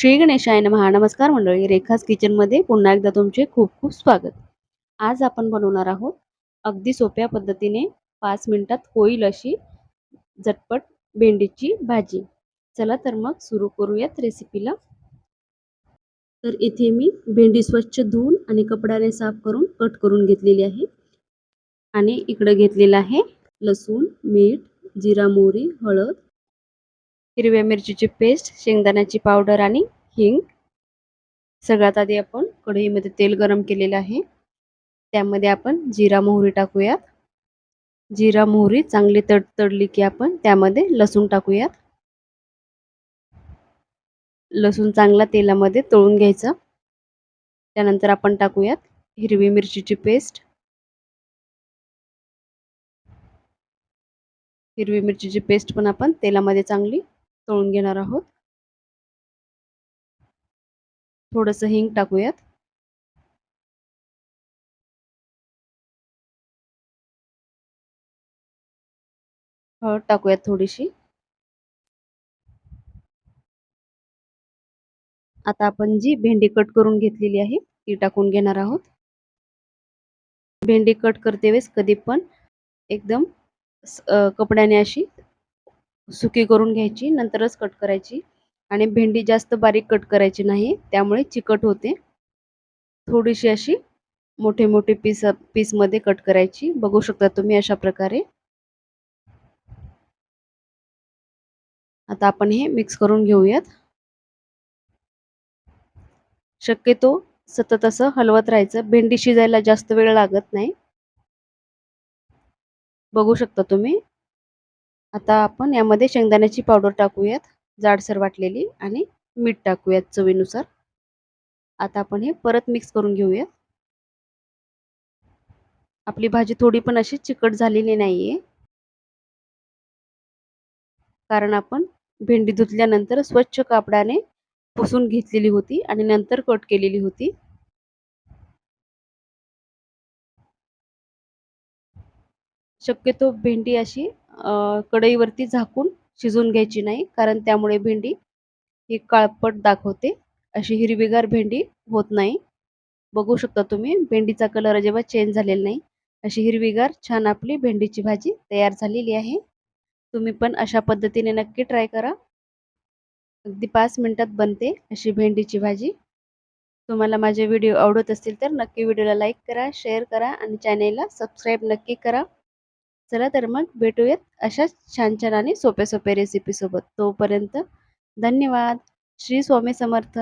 श्री गणेशाय महानमस्कार नमस्कार मंडळी रेखाज किचनमध्ये पुन्हा एकदा तुमचे खूप खूप स्वागत. आज आपण बनवणार आहोत अगदी सोप्या पद्धतीने पाच मिनिटात होईल अशी झटपट भेंडीची भाजी. चला तर मग सुरू करूयात रेसिपीला तर इथे मी भेंडी स्वच्छ धुवून आणि कपड्याने साफ करून कट करून घेतलेली आहे. आणि इकडं घेतलेलं आहे लसूण मीठ जिरा मोहरी हळद हिरव्या मिरचीची पेस्ट शेंगदाण्याची पावडर आणि हिंग. सगळ्यात आधी आपण कढईमध्ये तेल गरम केलेलं आहे. त्यामध्ये आपण जिरा मोहरी टाकूयात. जिरा मोहरी चांगली तड तडली की आपण त्यामध्ये लसूण टाकूयात. लसूण चांगला तेलामध्ये तळून घ्यायचा. त्यानंतर आपण टाकूयात हिरवी मिरचीची पेस्ट हिरवी मिरचीची पेस्ट पण आपण तेलामध्ये चांगली तळून घेणार आहोत. थोडंसं हिंग टाकूयात. हळद टाकूयात थोडीशी. आता आपण जी भेंडी कट करून घेतलेली आहे ती टाकून घेणार आहोत. भेंडी कट करते वेळेस कधी पण एकदम कपड्याने अशी सुकी करून घ्यायची नंतरच कट करायची. आणि भेंडी जास्त बारीक कट करायची नाही त्यामुळे चिकट होते. थोडीशी अशी मोठे मोठे पीस पीसमध्ये कट करायची. बघू शकता तुम्ही अशा प्रकारे. आता आपण हे मिक्स करून घेऊयात. शक्यतो सतत असं हलवत राहायचं. भेंडी शिजायला जास्त वेळ लागत नाही. बघू शकता तुम्ही. आता आपण यामध्ये शेंगदाण्याची पावडर टाकूयात जाडसर वाटलेली आणि मीठ टाकूयात चवीनुसार. आता आपण हे परत मिक्स करून घेऊयात. आपली भाजी थोडी पण अशी चिकट झालेली नाहीये. कारण आपण भेंडी धुतल्यानंतर स्वच्छ कापडाने पुसून घेतलेली होती आणि नंतर कट केलेली होती. शक्यतो भेंडी अशी कढईवरती झाकून शिजून घ्यायची नाही कारण त्यामुळे भेंडी ही काळपट दाखवते. अशी हिरवीगार भेंडी होत नाही. बघू शकता तुम्ही भेंडीचा कलर अजिबात चेंज झालेला नाही. अशी हिरवीगार छान आपली भेंडीची भाजी तयार झालेली आहे. तुम्ही पण अशा पद्धतीने नक्की ट्राय करा. अगदी पाच मिनटात बनते अशी भेंडीची भाजी. तुम्हाला माझे व्हिडिओ आवडत असतील तर नक्की व्हिडिओला लाईक करा शेअर करा आणि चॅनेलला सबस्क्राईब नक्की करा. चला तर मग भेटूयात अशाच छान छान आणि सोप्या सोप्या रेसिपीसोबत तोपर्यंत धन्यवाद. श्री स्वामी समर्थ.